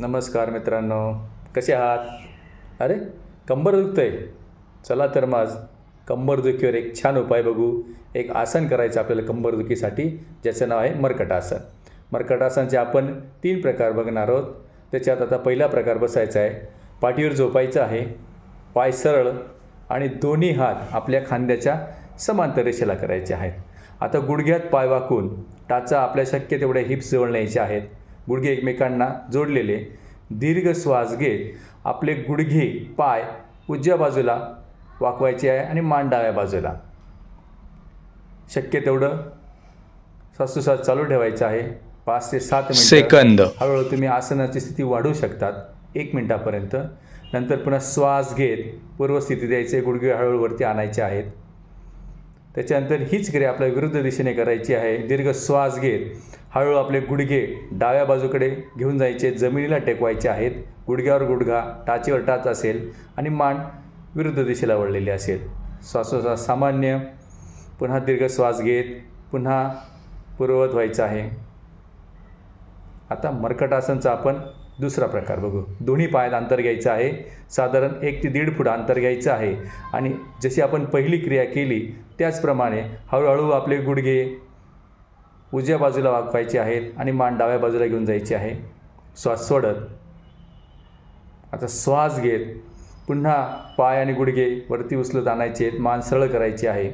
नमस्कार मित्रांनो कसे आहात? अरे कंबर आहे चला तर मग कंबरदुखीवर एक छान उपाय बघू. एक आसन करायचं आपल्याला कंबरदुखीसाठी ज्याचं नाव आहे मर्कटासन. मर्कटासनचे आपण तीन प्रकार बघणार आहोत. त्याच्यात आता पहिला प्रकार बसायचा आहे. पाठीवर झोपायचं आहे. पाय सरळ आणि दोन्ही हात आपल्या खांद्याच्या समांतर रेषेला करायचे आहेत. आता गुडघ्यात पाय वाकून टाचा आपल्या शक्य तेवढ्या हिप्स जवळ न्यायचे आहेत. गुडघे एकमेकांना जोडलेले दीर्घ श्वास घेत आपले गुडघे पाय उजव्या बाजूला वाकवायचे आहे आणि मान डाव्या बाजूला. शक्य तेवढं श्वासोश्वास चालू ठेवायचं आहे. पाच ते सात मिनिटं सेकंद. हळूहळू तुम्ही आसनाची स्थिती वाढवू शकतात. एक मिनटापर्यंत. नंतर पुन्हा श्वास घेत पूर्वस्थिती द्यायचे गुडघे हळूहळू वरती आणायचे आहेत. त्याच्यानंतर हीच क्रिया आपल्या विरुद्ध दिशेने करायची आहे. दीर्घ श्वास घेत हळूहळू आपले गुडघे डाव्या बाजूकडे घेऊन जायचे जमिनीला टेकवायचे आहेत. गुडघ्यावर गुडघा टाचीवर टाच असेल आणि मान विरुद्ध दिशेला वळलेली असेल. श्वासोश्वास सामान्य पुन्हा दीर्घ श्वास घेत पुन्हा पूर्ववत व्हायचं आहे. आता मर्कटासनचा आपण दुसरा प्रकार बघू. दोन्ही पायात अंतर घ्यायचं आहे. साधारण एक ते दीड फूट अंतर घ्यायचं आहे. आणि जशी आपण पहिली क्रिया केली त्याचप्रमाणे हळूहळू आपले गुडघे उजव्या बाजूला वाकवायचे आहेत आणि मान डाव्या बाजूला घेऊन जायची आहे. श्वास सोडत. आता श्वास घेत. पुन्हा पाय आणि गुडघे वरती उचलत आणायचे आहेत. मान सरळ करायची आहे.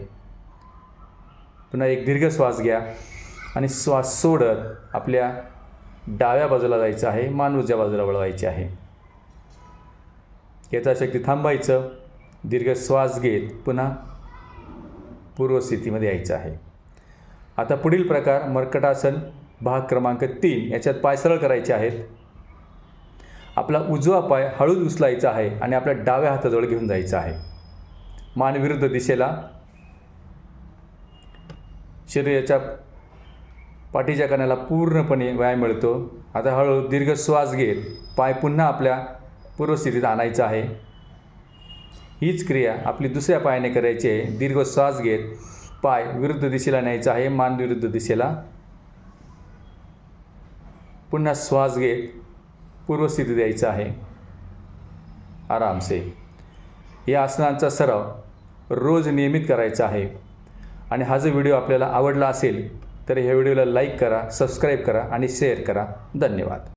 पुन्हा एक दीर्घ श्वास घ्या आणि श्वास सोडत आपल्या डाव्या बाजूला जायचं आहे. मान उजव्या बाजूला वळवायची आहे. यथाशक्ती थांबायचं. दीर्घ श्वास घेत. पुन्हा पूर्वस्थितीमध्ये यायचं आहे. आता पुढील प्रकार मर्कटासन भाग क्रमांक तीन. याच्यात पाय सरळ करायचे आहेत. आपला उजवा पाय हळूच उचलायचा आहे आणि आपल्या डाव्या हाताजवळ घेऊन जायचा आहे. मान विरुद्ध दिशेला शरीराच्या पाठीच्या कण्याला पूर्णपणे व्यायाम मिळतो. आता हळूहळू दीर्घ श्वास घेत पाय पुन्हा आपल्या पूर्वस्थितीत आणायचा आहे. हीच क्रिया आपली दुसऱ्या पायाने करायची आहे. दीर्घ श्वास घेत पाय विरुद्ध दिशेला न्यायचा आहे मान विरुद्ध दिशेला. पुन्हा श्वास घेत पूर्वस्थिती द्यायचा आहे. आरामसे. या आसनांचा सराव रोज नियमित करायचा आहे. आणि हा जो व्हिडिओ आपल्याला आवडला असेल तर ह्या व्हिडिओला लाईक करा सबस्क्राईब करा आणि शेअर करा. धन्यवाद.